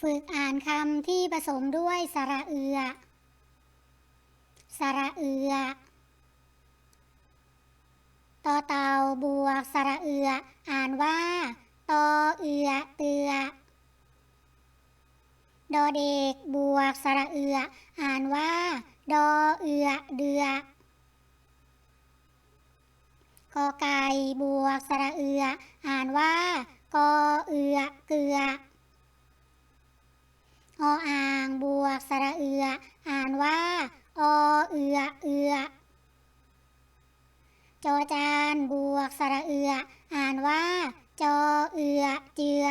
ฝึกอ่านคำที่ผสมด้วยสระเอือ สระเอือ ต่อเต่าบวกสระเอือ อ่านว่าตอเอือเตือ ดอเด็กบวกสระเอือ อ่านว่า ดอเอือเดือกอไก่บวกสระเอือ อ่านว่ากอเอือเกลือ ออ่างบวกสระเอือ อ่านว่า อเอือเอือจอจานบวกสระเอือ อ่านว่า จอเอือเจือ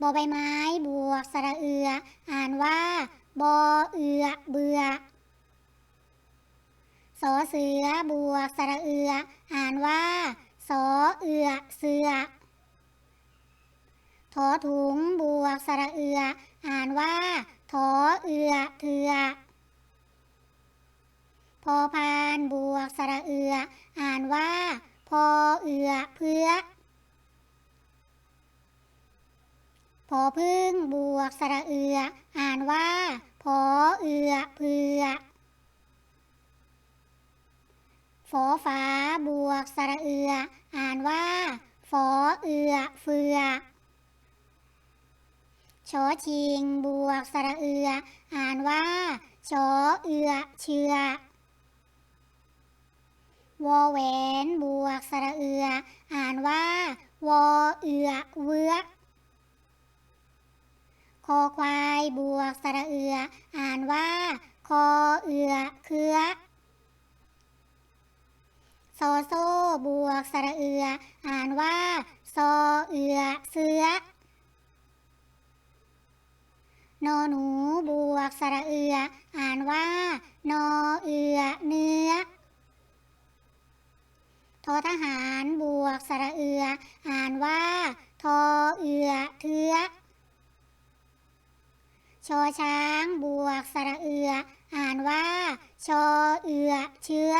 บอใบไม้บวกสระเอือ อ่านว่า บอเอือเบือสอเสือบวกสระเอือ อ่านว่า สอเอือเสือทอถุงบว กสระเอือ อ่านว่าทอเอือเถือพอพานบวกสระเอือ อ่านว่า พอเอือเพื่อ พอพึ่งบวกสระเอือ อ่านว่า พอเอือเพื่อฝอฟ้าบวกสระเอือ อ่านว่า ฝอเอือเฟือ ชอชิง บวก สระเอือ อ่านว่า ชอเอือ เชือวอแหวนบวก สระเอือ อ่านว่า วอเอือ เวือคอควายบวก สระเอือ อ่านว่า คอเอือ เคือโซโซบวก สระเอือ อ่านว่า ซอเอือ เสือ นอหนูบวกสระเอือ อ่านว่า นอเอือ เนื้อทอทหารบวกสระเอือ อ่านว่า ทอเอือ เทือชอช้างบวกสระเอือ อ่านว่า ชอเอือ เชื้อ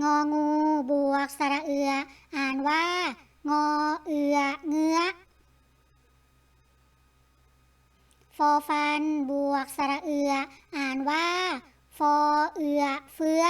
งองูบวกสระเอือ อ่านว่า งอเอือ เงื้อ ฟอฟัน บวก สระเอือ อ่านว่า ฟอเอือ เฟื้อ